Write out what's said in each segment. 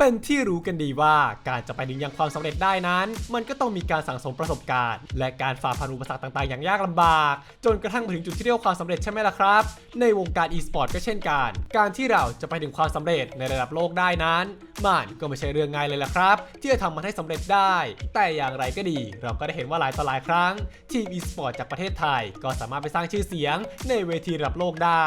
เป็นที่รู้กันดีว่าการจะไปถึงยังความสำเร็จได้นั้น มันก็ต้องมีการสั่งสมประสบการณ์ และการฝ่าฟันอุปสรรคต่างๆ อย่างยากลำบาก จนกระทั่งมาถึงจุดที่เรียกความสำเร็จใช่ไหมล่ะครับ ในวงการ e-sport ก็เช่นกัน การที่เราจะไปถึงความสำเร็จในระดับโลกได้นั้น มันก็ไม่ใช่เรื่องง่ายเลยล่ะครับ ที่จะทำมันให้สำเร็จได้ แต่อย่างไรก็ดี เราก็ได้เห็นว่าหลายต่อหลายครั้ง ทีม e-sport จากประเทศไทย ก็สามารถไปสร้างชื่อเสียง ในเวทีระดับโลกได้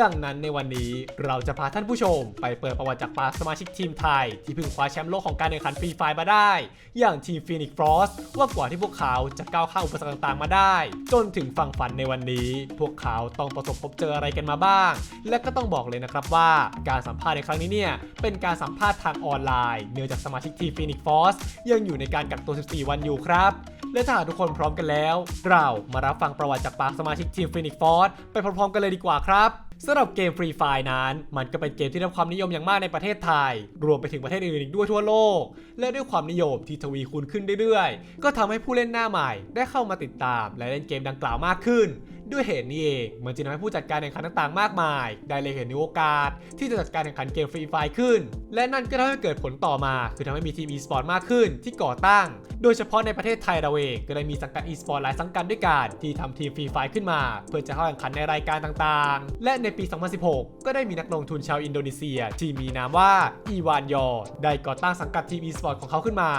ดังนั้นในวันนี้เราจะพาท่านผู้ชม ไปเปิดประวัติจากปากสมาชิกทีมไทยที่เพิ่งคว้าแชมป์โลกของการแข่งขันฟรีไฟมาได้ อย่างทีมฟีนิกฟรอสว่ากว่าที่พวกเขาจะก้าวข้ามอุปสรรคต่างๆมาได้ จนถึงฝั่งฝันในวันนี้ พวกเขาต้องประสบพบเจออะไรกันมาบ้าง และก็ต้องบอกเลยนะครับว่าการสัมภาษณ์ในครั้งนี้เนี่ยเป็นการสัมภาษณ์ทางออนไลน์เนื่องจากสมาชิกทีมฟีนิกฟรอสยังอยู่ในการกักตัว 14 วันอยู่ครับและถ้าหากทุกคนพร้อมกันแล้ว เรามารับฟังประวัติจากปากสมาชิกทีมฟีนิกฟอสไปพร้อมๆกันเลยดีกว่าครับ สำหรับเกมฟรีไฟนั้น มันก็เป็นเกมที่ได้ความนิยมอย่างมากในประเทศไทย รวมไปถึงประเทศอื่นๆอีกด้วยทั่วโลก และด้วยความนิยมที่ทวีคูณขึ้นเรื่อยๆ ก็ทำให้ผู้เล่นหน้าใหม่ได้เข้ามาติดตามและเล่นเกมดังกล่าวมากขึ้นด้วยเหตุนี้เองมันจึงทำให้ผู้จัดการแข่งขันต่างๆ มากมาย ได้เลยเห็นโอกาส ที่จะจัดการแข่งขันเกมฟรีไฟขึ้น และนั่นก็ทำให้เกิดผลต่อมา คือทำให้มีทีม e-sport มากขึ้นที่ก่อตั้ง โดยเฉพาะในประเทศไทยเราเองก็ได้มีสังกัด e-sport หลายสังกัดด้วยกันที่ทำทีมฟรีไฟขึ้นมา เพื่อจะเข้าแข่งขันในรายการต่างๆ และในปี 2016 ก็ได้มีนักลงทุนชาวอินโดนีเซีย ที่มีนามว่าอีวานยอ ได้ก่อตั้งสังกัดทีม e-sport ของเขาขึ้นมา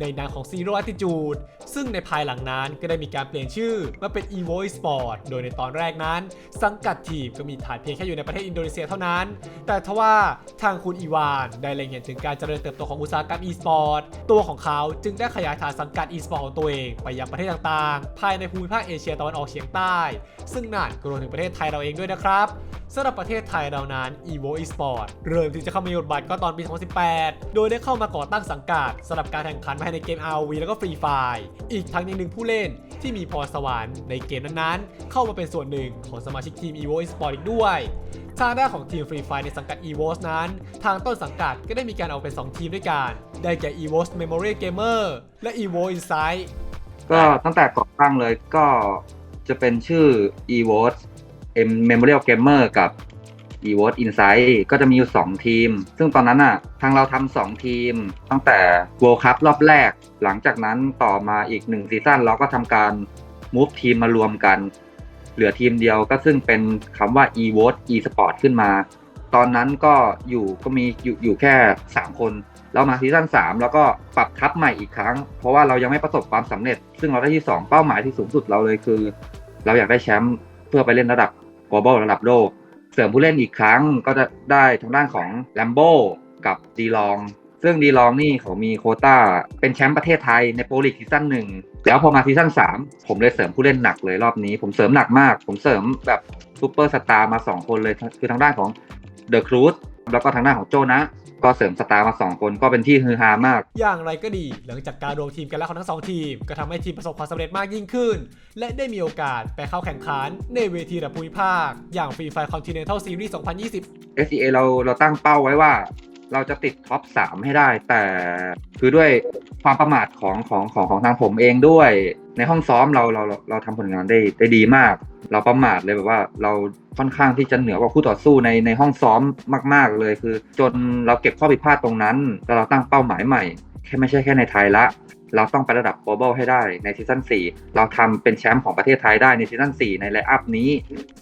ในนามของ Zero Attitude ซึ่งในภายหลังนั้นก็ได้มีการเปลี่ยนชื่อมาเป็น evo e-sport โดยในตอนแรกนั้น สังกัดทีมก็มีฐานเพียงแค่อยู่ในประเทศอินโดนีเซียเท่านั้น แต่ทว่าทางคุณอีวานได้เล็งเห็นถึงการเจริญเติบโตของอุตสาหกรรม e-sport ตัวของเขาจึงได้ขยายฐานสังกัด e-sport ของตัวเองไปยังประเทศต่างๆ ภายในภูมิภาคเอเชียตะวันออกเฉียงใต้ ซึ่งนั่นก็รวมถึงประเทศไทยเราเองด้วยนะครับสำหรับประเทศไทยเรานั้น evo e-sport เริ่มที่จะเข้ามามีบทบาทก็ตอนปี 2018 โดยได้เข้ามาก่อตั้งสังกัดสำหรับการแข่งขันภายในเกม ROV แล้วก็ Free Fire อีกทั้งยังดึงผู้เล่นที่มีพรสวรรค์ในเกมนั้นๆ เข้ามาเป็นส่วนหนึ่งของสมาชิกทีม evo e-sport อีกด้วย ทางด้านของทีม Free Fire ในสังกัด EVOS นั้น ทางต้นสังกัดก็ได้มีการออกเป็น 2 ทีมด้วยกัน ได้แก่ EVOS Memorial Gamer และ EVO Insight ก็ตั้งแต่ก่อตั้งเลยก็จะเป็นชื่อ EVO M Memorial Gamer กับ evote Insight ก็จะมีอยู่ 2 ทีม ซึ่งตอนนั้นอะ ทางเราทำสองทีม ตั้งแต่ World Cup รอบแรก หลังจากนั้นต่อมาอีกหนึ่งซีซั่นเราก็ทำการ move ทีมมารวมกัน เหลือทีมเดียวก็ซึ่งเป็นคำว่า evote e-sport ขึ้นมา ตอนนั้นก็อยู่ก็มีอยู่อยู่แค่ 3 คนเรามาซีซั่น3 แล้วก็ปรับทัพใหม่อีกครั้ง เพราะว่าเรายังไม่ประสบความสำเร็จ ซึ่งเราได้ที่ 2 เป้าหมายที่สูงสุดเราเลยคือ เราอยากได้แชมป์เพื่อไปเล่นระดับ global ระดับโลก เสริมผู้เล่นอีกครั้งก็จะได้ทางด้านของ l a m b o กับดีลอง ซึ่งดีลองนี่เขามีโควต้าเป็นแชมป์ประเทศไทยในโปรลีกซีซั่นหนึ่งแล้วพอมาซีซั่น3 ผมเลยเสริมผู้เล่นหนักเลยรอบนี้ ผมเสริมหนักมาก ผมเสริมแบบซูเปอร์สตาร์มา 2 คนเลยคือทางด้านของเดอะครูซแล้วก็ทางด้านของโจนะ ก็เสริมสตาร์มา 2 คนก็เป็นที่ฮือฮามาก อย่างไรก็ดีหลังจากการรวมทีมกันแล้วของทั้งสองทีม ก็ทำให้ทีมประสบความสำเร็จมากยิ่งขึ้น และได้มีโอกาสไปเข้าแข่งขันในเวทีระดับภูมิภาค อย่าง Free Fire Continental Series 2020 SEA เราเราตั้งเป้าไว้ว่า เราจะติดท็อปสามให้ได้ แต่คือด้วยความประมาทของของของของทางผมเองด้วย ในห้องซ้อมเราเราเราทำผลงานได้ได้ดีมาก เราประมาทเลยแบบว่าเราค่อนข้างที่จะเหนือกว่าคู่ต่อสู้ในในห้องซ้อมมาก ๆเลยคือ จนเราเก็บข้อผิดพลาดตรงนั้นแล้วเราตั้งเป้าหมายใหม่ แค่ไม่ใช่แค่ในไทยละ เราต้องไประดับ global ให้ได้ในซีซั่น4เราทำเป็นแชมป์ของประเทศไทยได้ในซีซั่น4ในไลอัพนี้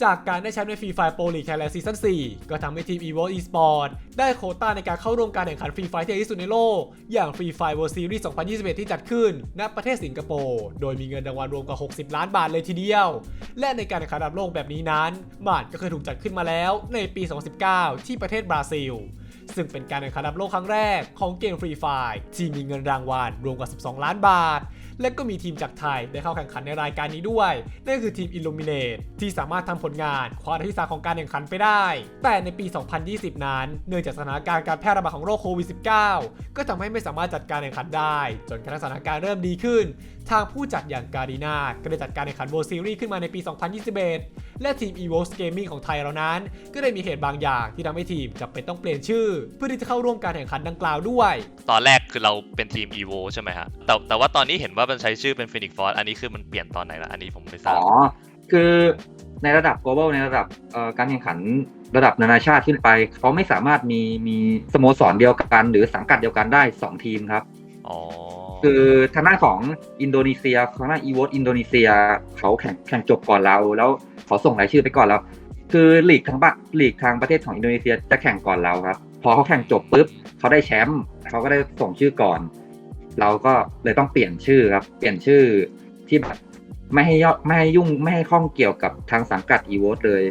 จากการได้แชมป์ใน Free Fire Pro League Thailand Season 4ก็ทำให้ทีม EVO Esport ได้โคต้าในการเข้าร่วมการแข่งขัน Free Fire ที่ใหญ่ที่สุดในโลก อย่าง Free Fire World Series 2021 ที่จัดขึ้น ณประเทศสิงคโปร์โดยมีเงินรางวัลรวมกว่า 60 ล้านบาทเลยทีเดียว และในการแข่งขันระดับโลกแบบนี้นั้นมันก็เคยถูกจัดขึ้นมาแล้ว ในปี 2019 ที่ประเทศบราซิล ซึ่งเป็นการแข่งขันระดับโลกครั้งแรกของเกมฟรีไฟที่มีเงินรางวัลรวมกว่า 12 ล้านบาท และก็มีทีมจากไทยได้เข้าแข่งขันในรายการนี้ด้วย นั่นคือทีม Illuminate ที่สามารถทำผลงานคว้าที่สาของการแข่งขันไปได้ แต่ในปี 2020 นั้น เนื่องจากสถานการณ์การแพร่ระบาดของโรคโควิด -19 ก็ทำให้ไม่สามารถจัดการแข่งขันได้ จนกระทั่งสถานการณ์เริ่มดีขึ้น ทางผู้จัดอย่างการีนาก็ได้จัดการแข่งขัน World Series ขึ้นมาในปี 2021 และทีม EVOS Gaming ของไทยเรานั้น ก็ได้มีเหตุบางอย่างที่ทำให้ทีมจำเป็นต้องเปลี่ยนชื่อ เพื่อที่จะเข้าร่วมการแข่งขันดังกล่าวด้วย ตอนแรกคือเราเป็นทีม EVO ใช่ไหมฮะแต่แต่ว่าตอนนี้เห็นว่ามันใช้ชื่อเป็น Phoenix Force อันนี้คือมันเปลี่ยนตอนไหนละอันนี้ผมไม่ทราอ๋บอคือในระดับ global ในระดับเอ่อการแข่งขันระดับนานาชาติขึ้นไป เขาไม่สามารถมีมีสโมสรเดียวกัน หรือสังกัดเดียวกันได้ 2 ทีมครับ อ๋อ คือทางด้านของอินโดนีเซียทางด้านอีวอตอินโดนีเซียเขาแข่งแข่งจบก่อนเรา แล้วเขาส่งรายชื่อไปก่อนเราคือลีกทางบ้านลีกทางประเทศของอินโดนีเซียจะแข่งก่อนเราครับ พอเขาแข่งจบปุ๊บเขาได้แชมป์เขาก็ได้ส่งชื่อก่อน เราก็เลยต้องเปลี่ยนชื่อครับ เปลี่ยนชื่อที่แบบไม่ให้ยอดไม่ให้ยุ่งไม่ให้ข้องเกี่ยวกับทางสังกัดอีวอตเลย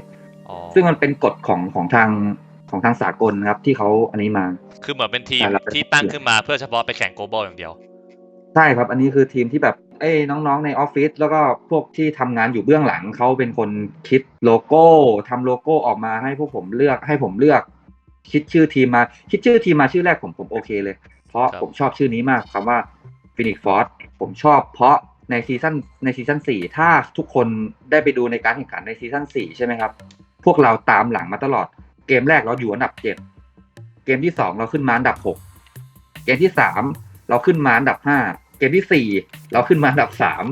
อ๋อซึ่งมันเป็นกฎของของทางของทางสากลครับที่เขาอันนี้มา คือเหมือนเป็นทีมแต่ละที่ตั้งขึ้นมาเพื่อเฉพาะไปแข่งโกลบอลอย่างเดียว ใช่ครับ อันนี้คือทีมที่แบบเอ้ยน้องๆในออฟฟิศแล้วก็พวกที่ทำงานอยู่เบื้องหลังเขาเป็นคนคิดโลโก้ทำโลโก้ออกมาให้พวกผมเลือกให้ผมเลือก คิดชื่อทีมมา คิดชื่อทีมมาชื่อแรกผมผมโอเคเลย เพราะครับผมชอบชื่อนี้มากคำว่าฟินิกฟอร์ผมชอบเพราะในซีซั่นในซีซั่นสี่ถ้าทุกคนได้ไปดูในการแข่งขันในซีซั่นสี่ใช่ไหมครับ พวกเราตามหลังมาตลอด เกมแรกเราอยู่อันดับเจ็ดเกมที่สองเราขึ้นมาอันดับหกเกมที่สาม เราขึ้นมาอันดับห้าเกมที่สี่เราขึ้นมาอันดับสาม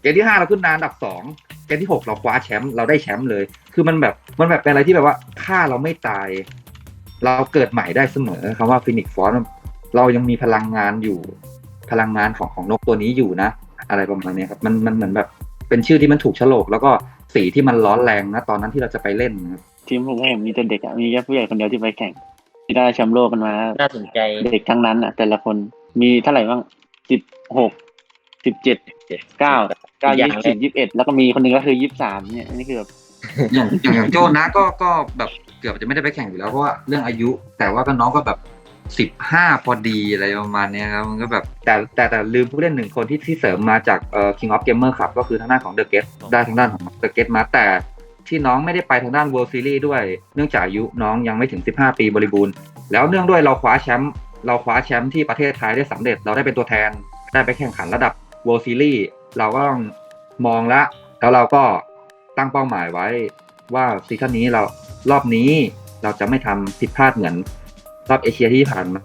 เกมที่ห้าเราขึ้นมาอันดับสองเกมที่หกเราคว้าแชมป์เราได้แชมป์เลย คือมันแบบมันแบบเป็นอะไรที่แบบว่าฆ่าเราไม่ตาย เราเกิดใหม่ได้เสมอคำว่าฟินิกฟอร์เรายังมีพลังงานอยู่ พลังงานของของนกตัวนี้อยู่นะ อะไรประมาณเนี้ยครับมันมันเหมือนแบบเป็นชื่อที่มันถูกโฉลก แล้วก็สีที่มันร้อนแรงนะตอนนั้นที่เราจะไปเล่นนะครับทีมผมเห็นมีแต่เด็กอะมีแค่ผู้ใหญ่คนเดียวที่ไปแข่งที่ได้แชมป์โลกกันมาน่าสนใจเด็กทั้งนั้นอะ แต่ละคน มีเท่าไหร่บ้างสิบหกสิบเจ็ดเก้าเก้ายี่สิบยี่สิบเอ็ดแล้วก็มีคนหนึ่งก็คือยี่สิบสามเนี่ยนี่คือแบบอย่างอย่างอย่างโจนะก็ก็แบบเกือบจะไม่ได้ไปแข่งอยู่แล้วเพราะว่าเรื่องอายุ แต่ว่าก็น้องก็แบบสิบห้าพอดีอะไรประมาณเนี้ยครับมันก็แบบแต่แต่แต่ลืมผู้เล่นหนึ่งคนที่ที่เสริมมาจากเอ่อ King of Gamer ครับก็คือทางด้านของ The g a t ได้ทางด้านของ The g a t มาแต่ที่น้องไม่ได้ไปทางด้าน World Series ด้วย เนื่องจากอายุน้องยังไม่ถึง 15 ปีบริบูรณ์ แล้วเนื่องด้วยเราคว้าแชมป์ เราคว้าแชมป์ที่ประเทศไทยได้สำเร็จ เราได้เป็นตัวแทน ได้ไปแข่งขันระดับ World Series เราก็ต้องมองละ แล้วเราก็ตั้งเป้าหมายไว้ ว่าซีซั่นนี้เรารอบนี้เราจะไม่ทำผิดพลาดเหมือน รอบเอเชียที่ผ่านมา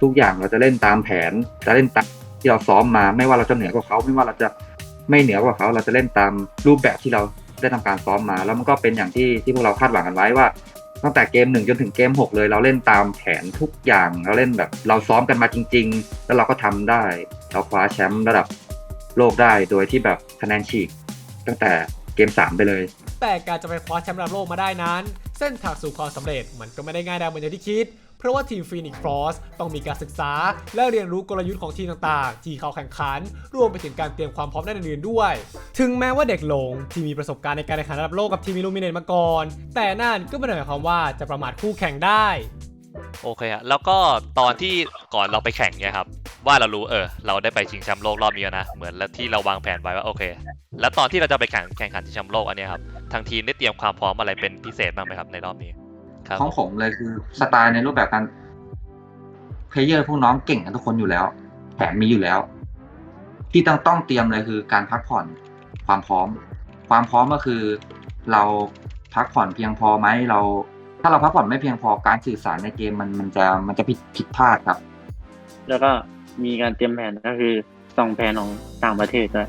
ทุกอย่างเราจะเล่นตามแผน จะเล่นตามที่เราซ้อมมา ไม่ว่าเราจะเหนือกว่าเขาไม่ว่าเราจะไม่เหนือกว่าเขาเราจะเล่นตามรูปแบบที่เราได้ทำการซ้อมมา แล้วมันก็เป็นอย่างที่ที่พวกเราคาดหวังกันไว้ว่า ตั้งแต่เกมหนึ่งจนถึงเกมหกเลย เราเล่นตามแผนทุกอย่างเราเล่นแบบเราซ้อมกันมาจริง ๆ แล้วเราก็ทำได้ เราคว้าแชมป์ระดับโลกได้โดยที่แบบคะแนนฉีก ตั้งแต่เกมสามไปเลย แต่การจะไปคว้าแชมป์ระดับโลกมาได้นั้น เส้นทางสู่ความสำเร็จมันก็ไม่ได้ง่ายดายเหมือนที่คิด เพราะว่าทีมฟีนิกฟรอสต้องมีการศึกษา และเรียนรู้กลยุทธ์ของทีมต่างๆ ที่เขาแข่งขัน รวมไปถึงการเตรียมความพร้อมด้านอื่นๆด้วย ถึงแม้ว่าเด็กหลงที่มีประสบการณ์ในการแข่งขันระดับโลกกับทีมอิลูมิเนตมาก่อน แต่นั่นก็ไม่ได้หมายความว่าจะประมาทคู่แข่งได้โอเคฮะแล้วก็ตอนที่ก่อนเราไปแข่งเนี่ยครับว่าเรารู้เออเราได้ไปชิงแชมป์โลกรอบนี้แล้วนะเหมือนแล้วที่เราวางแผนไว้ว่าโอเค แล้วตอนที่เราจะไปแข่งแข่งขันชิงแชมป์โลกอันนี้ครับทางทีมได้เตรียมความพร้อมอะไรเป็นพิเศษบ้างไหมครับในรอบนี้ ของผมเลยคือสไตล์ในรูปแบบการเพลเยอร์พวกน้องเก่งกันทุกคนอยู่แล้วแผนมีอยู่แล้ว ที่ต้องต้องเตรียมเลยคือการพักผ่อนความพร้อม ความพร้อมก็คือ เราพักผ่อนเพียงพอไหมเรา ถ้าเราพักผ่อนไม่เพียงพอการสื่อสารในเกมมันมันจะมันจะผิดผิดพลาดครับ แล้วก็มีการเตรียมแผนก็คือส่องแผนของต่างประเทศด้วย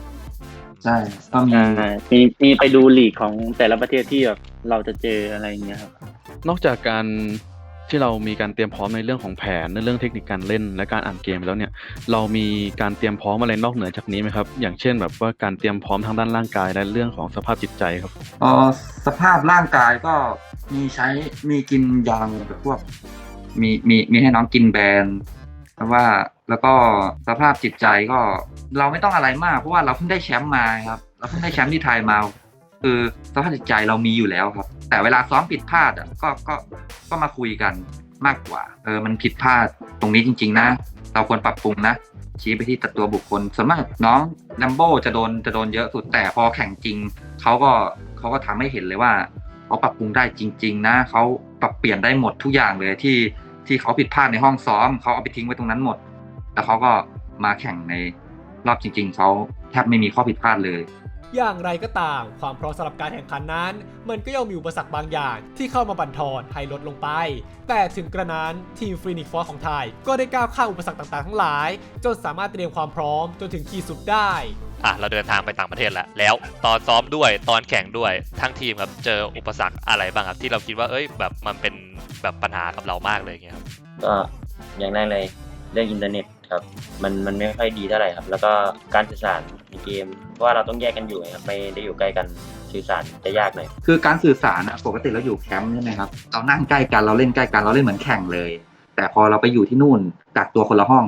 ใช่ก็มีใช่มีมีไปดูลีกของแต่ละประเทศที่แบบเราจะเจออะไรอย่างเงี้ยครับ นอกจากการที่เรามีการเตรียมพร้อมในเรื่องของแผนในเรื่องเทคนิคการเล่นและการอ่านเกมแล้วเนี่ยเรามีการเตรียมพร้อมอะไรนอกเหนือจากนี้ไหมครับ อย่างเช่นแบบว่าการเตรียมพร้อมทางด้านร่างกายและเรื่องของสภาพจิตใจครับเออสภาพร่างกายก็มีใช้มีกินยาแบบพวกมีมีมีให้น้องกินแบนเพราะว่าแล้วก็สภาพจิตใจก็เราไม่ต้องอะไรมากเพราะว่าเราเพิ่งได้แชมป์มาครับ เราเพิ่งได้แชมป์ที่ไทยมา คือสภาพจิตใจเรามีอยู่แล้วครับ แต่เวลาซ้อมผิดพลาดอะก็ก็ก็มาคุยกันมากกว่า เออมันผิดพลาดตรงนี้จริง ๆ นะ เราควรปรับปรุงนะ ชี้ไปที่ตัวบุคคลส่วนมากน้องลัมโบจะโดนจะโดนเยอะสุดแต่พอแข่งจริงเขาก็เขาก็ทำให้เห็นเลยว่าเขาปรับปรุงได้จริง ๆ นะเขาปรับเปลี่ยนได้หมดทุกอย่างเลยที่ที่เขาผิดพลาดในห้องซ้อมเขาเอาไปทิ้งไว้ตรงนั้นหมดแล้วเขาก็มาแข่งในรอบจริง ๆเขาแทบไม่มีข้อผิดพลาดเลย อย่างไรก็ตามความพร้อมสำหรับการแข่งขันนั้น มันก็ย่อมมีอุปสรรคบางอย่างที่เข้ามาบั่นทอนให้ลดลงไป แต่ถึงกระนั้นทีมฟรีนิกฟอร์ของไทย ก็ได้ก้าวข้ามอุปสรรคต่างๆ ทั้งหลาย จนสามารถเตรียมความพร้อมจนถึงขีดสุดได้อะเราเดินทางไปต่างประเทศแล้ว แล้วตอนซ้อมด้วยตอนแข่งด้วยทั้งทีมครับเจออุปสรรคอะไรบ้างครับที่เราคิดว่าเอ้ยแบบมันเป็นแบบปัญหากับเรามากเลยอย่างเงี้ยครับก็อย่างแรกเลยเรื่องอินเทอร์เน็ต ครับ มันมันไม่ค่อยดีเท่าไหร่ครับ แล้วก็การสื่อสารในเกมเพราะว่าเราต้องแยกกันอยู่ไงครับไม่ได้อยู่ใกล้กันสื่อสารจะยากหน่อยคือการสื่อสารนะปกติเราอยู่แคมป์ใช่ไหมครับเรานั่งใกล้กันเราเล่นใกล้กันเราเล่นเหมือนแข่งเลย แต่พอเราไปอยู่ที่นู่นกักตัวคนละห้อง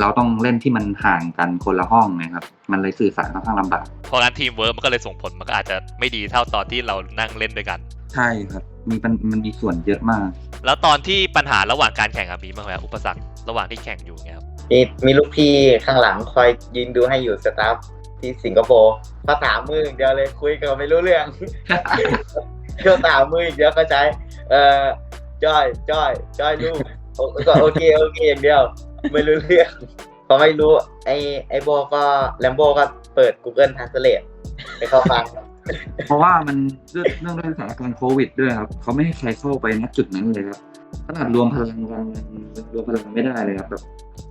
เราต้องเล่นที่มันห่างกันคนละห้องนะครับ มันเลยสื่อสารค่อนข้างลำบากเพราะงั้นทีมเวิร์กมันก็เลยส่งผลมันก็อาจจะไม่ดีเท่าตอนที่เรานั่งเล่นด้วยกัน ใช่ครับมีมันมันมีส่วนเยอะมาก แล้วตอนที่ปัญหาระหว่างการแข่งอะมีบ้างไหมอุปสรรคระหว่างที่แข่งอยู่เงี้ยครับมีมีลูกพี่ข้างหลังคอยยืนดูให้อยู่สตาฟที่สิงคโปร์ภาษามืออย่างเดียวเลยคุยกันไม่รู้เรื่องภาษามืออย่างเดียวก็ใช้เอ่อจอยจอยจอยลูกโอก็โอเคโอเคอย่างเดียว ไม่รู้เรื่องพอไม่รู้ ไอไอโบก็แลมโบก็เปิด Google Translate ให้เขาฟัง เพราะว่ามันเรื่องเรื่องด้วยสถานการณ์โควิดด้วยครับเขาไม่ให้ใครเข้าไปณจุดนั้นเลยครับขนาดรวมพลังกันรวมพลังไม่ได้เลยครับแบบ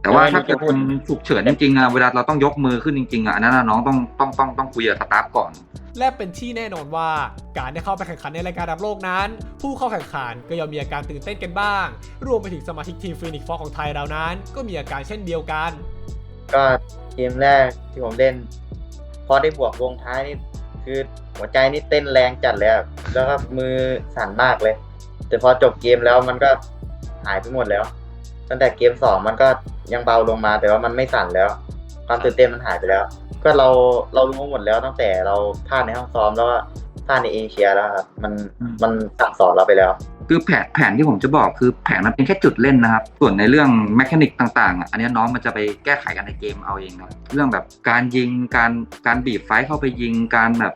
แต่ว่าถ้าเกิดคนฉุกเฉินจริงๆอะเวลาเราต้องยกมือขึ้นจริงๆอะอันนั้นอะน้องต้องต้องต้องต้องคุยกับสตาฟก่อน และเป็นที่แน่นอนว่าการได้เข้าไปแข่งขันในรายการระดับโลกนั้น ผู้เข้าแข่งขันก็ย่อมมีอาการตื่นเต้นกันบ้าง รวมไปถึงสมาชิกทีมฟีนิกฟอกของไทยเรานั้น ก็มีอาการเช่นเดียวกัน ก็เกมแรกที่ผมเล่น พอได้บวกวงท้ายนี่ คือหัวใจนี่เต้นแรงจัดเลยอะแล้วก็มือสั่นมากเลย แต่พอจบเกมแล้วมันก็หายไปหมดแล้ว ตั้งแต่เกมสองมันก็ยังเบาลงมาแต่ว่ามันไม่สั่นแล้ว ความตื่นเต้นมันหายไปแล้ว ก็เราเรารู้หมดแล้วตั้งแต่เราพลาดในห้องซ้อมแล้วว่าพลาดในเอเชียแล้วครับมันอืมมันสั่งสอนเราไปแล้ว คือแผนแผนที่ผมจะบอกคือแผนมันเป็นแค่จุดเล่นนะครับ ส่วนในเรื่องแมคานิกต่างๆอะอันนี้น้องมันจะไปแก้ไขกันในเกมเอาเองครับเรื่องแบบการยิงการการบีบไฟเข้าไปยิงการแบบ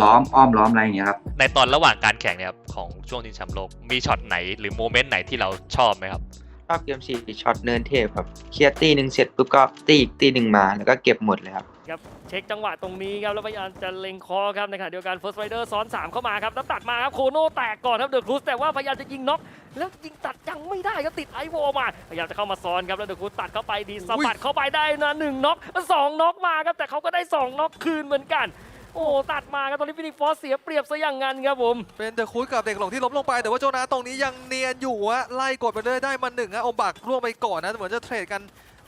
ล้อมอ้อมล้อมอะไรอย่างเงี้ยครับในตอนระหว่างการแข่งเนี่ยครับของช่วงชิงแชมป์โลกมีช็อตไหนหรือโมเมนต์ไหนที่เราชอบไหมครับชอบเกมสี่ช็อตเนินเทพครับเคลียร์ตีหนึ่งเสร็จปุ๊บก็ตีอีกตีหนึ่งมาแล้วก็เก็บหมดเลยครับ ครับเช็คจังหวะตรงนี้ครับแล้วพยายามจะเล็งคอครับในขณะเดียวกันเฟิร์สไรเดอร์ซ้อน 3 เข้ามาครับแล้วตัดมาครับโคโน่แตกก่อนครับเดอะครูสแต่ว่าพยายามจะยิงน็อกแล้วยิงตัดยังไม่ได้ครับติดไอวอลมาพยายามจะเข้ามาซ้อนครับแล้วเดอะครูสตัดเข้าไปดีสะบัดเข้าไปได้นะหนึ่งน็อกสองน็อกมาครับแต่เขาก็ได้สองน็อกคืนเหมือนกันโอ้ตัดมาครับตอนนี้ฟินิกฟอสเสียเปรียบซะอย่างนั้นครับผมเป็นเดอะคูดกับเด็กหลงที่ล้มลงไป แต่ว่าโจนาตรงนี้ยังเนียนอยู่อะไล่กดไปเรื่อยได้มาหนึ่งอะอมบักร่วงไปก่อนนะเหมือนจะเทรดกัน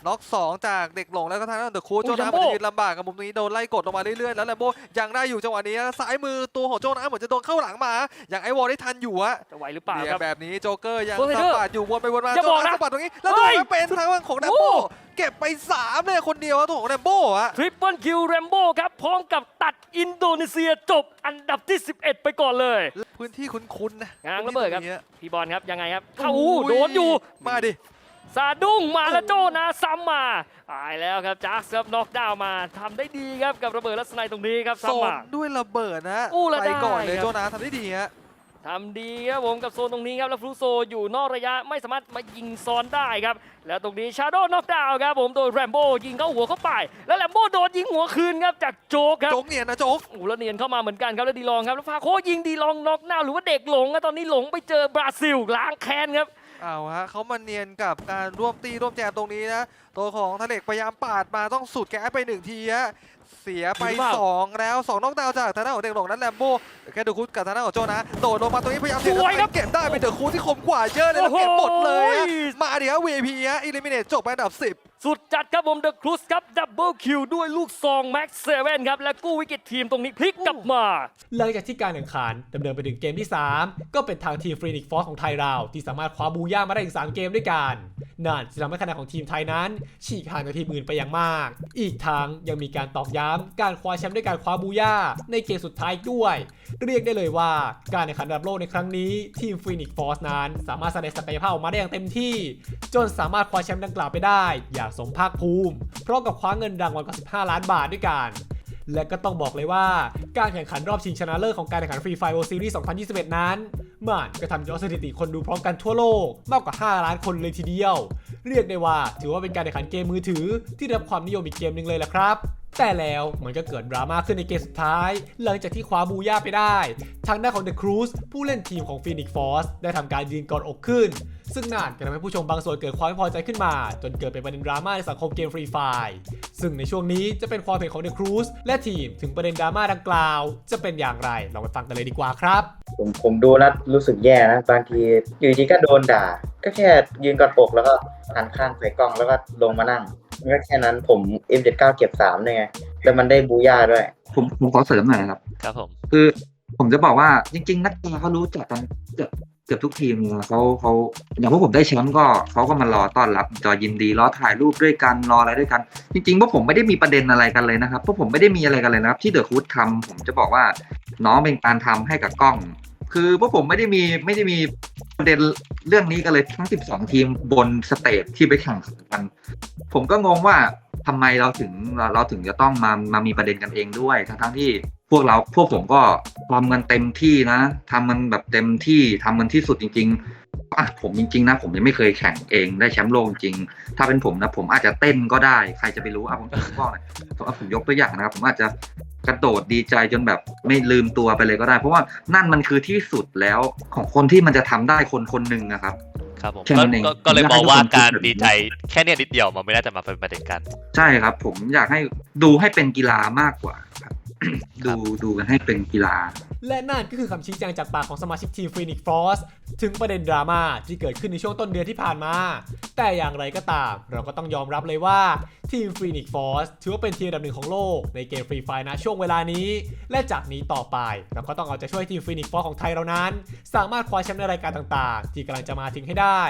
น็อกสองจากเด็กหลงแล้วก็ทางด้านเดอะคูดโอ้โจนา Jumbo มันจะยืนลำบากกับมุมนี้โดนไล่กดลงมาเรื่อยๆแล้วแลมโบยังได้อยู่จังหวะนี้นะซ้ายมือตัวของโจนาเหมือนจะโดนเข้าหลังมาอย่างไอวอลได้ทันอยู่อะจะไหวหรือเปล่าเนี่ยครับแบบนี้โจเกอร์ยัง Ghost สะ Rider บัดอยู่วนไปวนมาอย่าโจบอกนานะสะบัดตรงนี้แล้วเฮ้ดูยว่าเป็นทางฝั่งของแลมโบโอ้เก็บไปสามเลยคนเดียวอะตัวของแลมโบอะทริปเปิลคิวแรมโบ้ครับพร้อมกับตัดอินโดนีเซียจบอันดับที่ 11 ไปก่อนเลย พื้นที่คุ้นๆนะง้างระเบิดครับพื้นที่ตงนี้อะพี่บอลครับยังไงครับเข้าอู้โดนอยู่มาดิ ซาดุ้งมาแล้วโจนะซ้ำมาตายแล้วครับจักส์ครับน็อกดาวน์มาทำได้ดีครับกับระเบิดลักษณะตรงนี้ครับโซซ้ำนมา ด้วยระเบิดนะอู้ละไปได้ ก่อนเลยครับโจนาทำได้ดีฮะ ทำดีครับผมกับโซนตรงนี้ครับแล้วฟลูโซอยู่นอกระยะไม่สามารถมายิงซ้อนได้ครับ แล้วตรงนี้ชาโดว์น็อกดาวน์ครับผมโดยแรมโบ้ยิงเข้าหัวเข้าไป แล้วแรมโบ้โดนยิงหัวคืนครับจากโจ๊กครับ โจ๊กเนียนนะโจ๊ก โอ้โหแล้วเนียนเข้ามาเหมือนกันครับแล้วดีลองครับแล้วฟาโคยิงดีลองน็อกหน้าหรือว่าเด็กหลงอะตอนนี้หลงไปเจอบราซิลล้างแค้นครับ เอาฮะเขามาเนียนกับการร่วมตีร่วมแจมตรงนี้นะ ตัวของทะเลกพยายามปาดมาต้องสุดแก๊สไปหนึ่งทีฮะเสียไปหรือเปล่า2แล้ว2นอกดาวน์จากทางด้านของเด็กหลงนั้นแลมโบ้แค่ดูคุดกับทางด้านของโจนะโดดลงมาตรงนี้พยายามเสียสวยครับเก็บได้เป็นเดอะคูดที่คมกว่าเยอะเลยแล้วโอ้โหเก็บหมดเลยฮะมาดิฮะ VP ฮะอิลิมิเนตจบไปอันดับ 10 สุดจัดครับผมเดอะครูสครับดับเบิลคิวด้วยลูกซองแม็กซ์เซเว่นครับ และกู้วิกฤตทีมตรงนี้พลิกกลับมา หลังจากที่การแข่งขันดำเนินไปถึงเกมที่ 3 ก็เป็นทางทีมฟรีนิกฟอสของไทยเรา ที่สามารถคว้าบูย่ามาได้ถึง3เกมด้วยกันนั่นจะทำให้คะแนนของทีมไทยนั้น ฉีกห่างจากทีมอื่นไปอย่างมาก อีกทั้งยังมีการตอกย้ำการคว้าแชมป์ด้วยการคว้าบูย่าในเกมสุดท้ายด้วย เรียกได้เลยว่าการแข่งขันระดับโลกในครั้งนี้ทีมฟรีนิกฟอสนั้น สามารถแสดงศักยภาพออกมาได้อย่างเต็มที่ จนสามารถคว้าแชมป์ดังกล่าวไปได้อย่างสมภาคภูมิเพราะกับคว้าเงินรางวัลกว่า 15 ล้านบาทด้วยกันและก็ต้องบอกเลยว่าการแข่งขันรอบชิงชนะเลิศของการแข่งขันฟรีไฟโอซีรีส์2021 นั้น มันก็ทำยอดสถิติคนดูพร้อมกันทั่วโลกมากกว่า 5 ล้านคนเลยทีเดียว เรียกได้ว่าถือว่าเป็นการแข่งขันเกมมือถือที่ได้รับความนิยมอีกเกมหนึ่งเลยละครับ แต่แล้วมันก็เกิดดราม่าขึ้นในเกมสุดท้าย หลังจากที่คว้าบูย่าไปได้ ทางด้านของ The Cruise ผู้เล่นทีมของ Phoenix Force ได้ทำการยืนกอดอกขึ้น ซึ่งนั่นก็ทำให้ผู้ชมบางส่วนเกิดความไม่พอใจขึ้นมา จนเกิดเป็นประเด็นดราม่าในสังคมเกมฟรีไฟซึ่งในช่วงนี้จะเป็นความเห็นของ The Cruise และทีมถึงประเด็นดราม่าดังกล่าว จะเป็นอย่างไรลองไปฟังกันเลยดีกว่าครับผมผมดูแล้วรู้สึกแย่นะ บางทีอยู่ดีก็โดนด่า ก็แค่ยืนกอดอกแล้วก็หันข้างใส่กล้องแล้วก็ลงมานั่ง ก็แค่นั้นผม M79 เก็บ3เนี่ยไงแล้วมันได้บูย่าด้วย ผมผมขอเสริมหน่อยนะครับ ครับผม คือผมจะบอกว่าจริง ๆ นักกีฬาเขารู้จักกันเกือบเกือบทุกทีมเลยนะเขาเขาอย่างพวกผมได้แชมป์ก็เขาก็มารอต้อนรับจอยินดีรอถ่ายรูปด้วยกันรออะไรด้วยกัน จริงๆพวกผมไม่ได้มีประเด็นอะไรกันเลยนะครับพวกผมไม่ได้มีอะไรกันเลยนะครับ ที่เดอะคูดทำผมจะบอกว่า น้องเป็นการทำให้กับกล้อง คือพวกผมไม่ได้มีไม่ได้มีประเด็นเรื่องนี้กันเลยทั้ง 12 ทีมบนสเตจที่ไปแข่งขันกัน ผมก็งงว่าทำไมเราถึงเราเราถึงจะต้องมามามีประเด็นกันเองด้วย ทั้งทั้งที่พวกเราพวกผมก็ทำกันเต็มที่นะทำมันแบบเต็มที่ทำมันที่สุดจริง ๆ อะผมจริงๆนะ ผมยังไม่เคยแข่งเองได้แชมป์โลกจริง ถ้าเป็นผมนะผมอาจจะเต้นก็ได้ ใครจะไปรู้อะผมผมบอกเลยผมอะผมยกตัวอย่างนะครับ ผมอาจจะกระโดดดีใจจนแบบไม่ลืมตัวไปเลยก็ได้ เพราะว่านั่นมันคือที่สุดแล้วของคนที่มันจะทำได้คนคนหนึ่งนะครับครับผมแค่ก็นั้นเองก็ก็เลยผมมอยากให้องว่าทุกคนการคิดแบบนี้ดีใจแค่เนี้ยนิดเดียวมันไม่น่าจะมาเป็นประเด็นกัน ใช่ครับ ผมอยากให้ดูให้เป็นกีฬามากกว่าครับ ดูดูกันให้เป็นกีฬา และนั่นก็คือคำชี้แจงจากปากของสมาชิกทีม Phoenix Force ถึงประเด็นดราม่าที่เกิดขึ้นในช่วงต้นเดือนที่ผ่านมา แต่อย่างไรก็ตาม เราก็ต้องยอมรับเลยว่าทีม Phoenix Force ถือว่าเป็นทีมอันดับหนึ่งของโลกในเกมฟรีไฟนะช่วงเวลานี้ และจากนี้ต่อไป เราก็ต้องเอาใจช่วยทีม Phoenix Force ของไทยเรานั้น สามารถคว้าแชมป์ในรายการต่างๆ ที่กำลังจะมาถึงให้ได้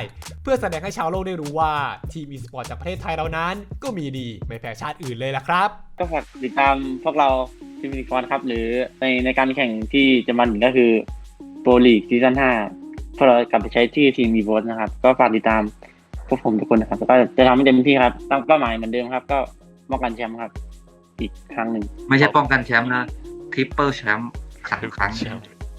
เพื่อแสดงให้ชาวโลกได้รู้ว่าทีมอีสปอร์ตจากประเทศไทยเรานั้น ก็มีดีไม่แพ้ชาติอื่นเลยละครับ ก็ฝากติดตามพวกเรา ทีมมินิฟอนครับ หรือในในการแข่งที่จะมันก็คือโปรลีกซีซั่นห้าพวกเรากลับไปใช้ที่ทีมมีโบสนะครับ ก็ฝากติดตามพวกผมทุกคนนะครับแล้วก็จะทำให้เต็มที่ครับตั้งเป้าหมายเหมือนเดิมครับ ก็ป้องกันแชมป์ครับ อีกครั้งหนึ่งไม่ใช่ป้องกันแชมป์นะทริปเปิลแชมป์ครั้งครั้ง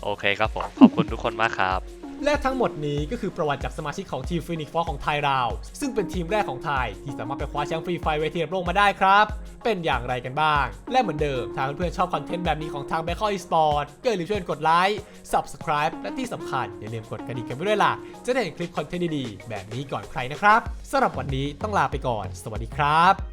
โอเคครับผมขอบคุณทุกคนมากครับ และทั้งหมดนี้ก็คือประวัติจากสมาชิกของทีม Phoenix Force ของไทยเรา ซึ่งเป็นทีมแรกของไทย ที่สามารถไปคว้าแชมป์ฟรีไฟเวทีระดับโลกมาได้ครับ เป็นอย่างไรกันบ้าง และเหมือนเดิมถ้าเพื่อนๆชอบคอนเทนต์แบบนี้ของทาง b a c k e Esport ก็อย่าลืมช่วยกดไลค์ Subscribe และที่สำคัญอย่าลืมกดกระดิ่งกันไว้ด้วยล่ะ จะได้เห็นคลิปคอนเทนต์ดีๆแบบนี้ก่อนใครนะครับสำหรับวันนี้ต้องลาไปก่อน สวัสดีครับ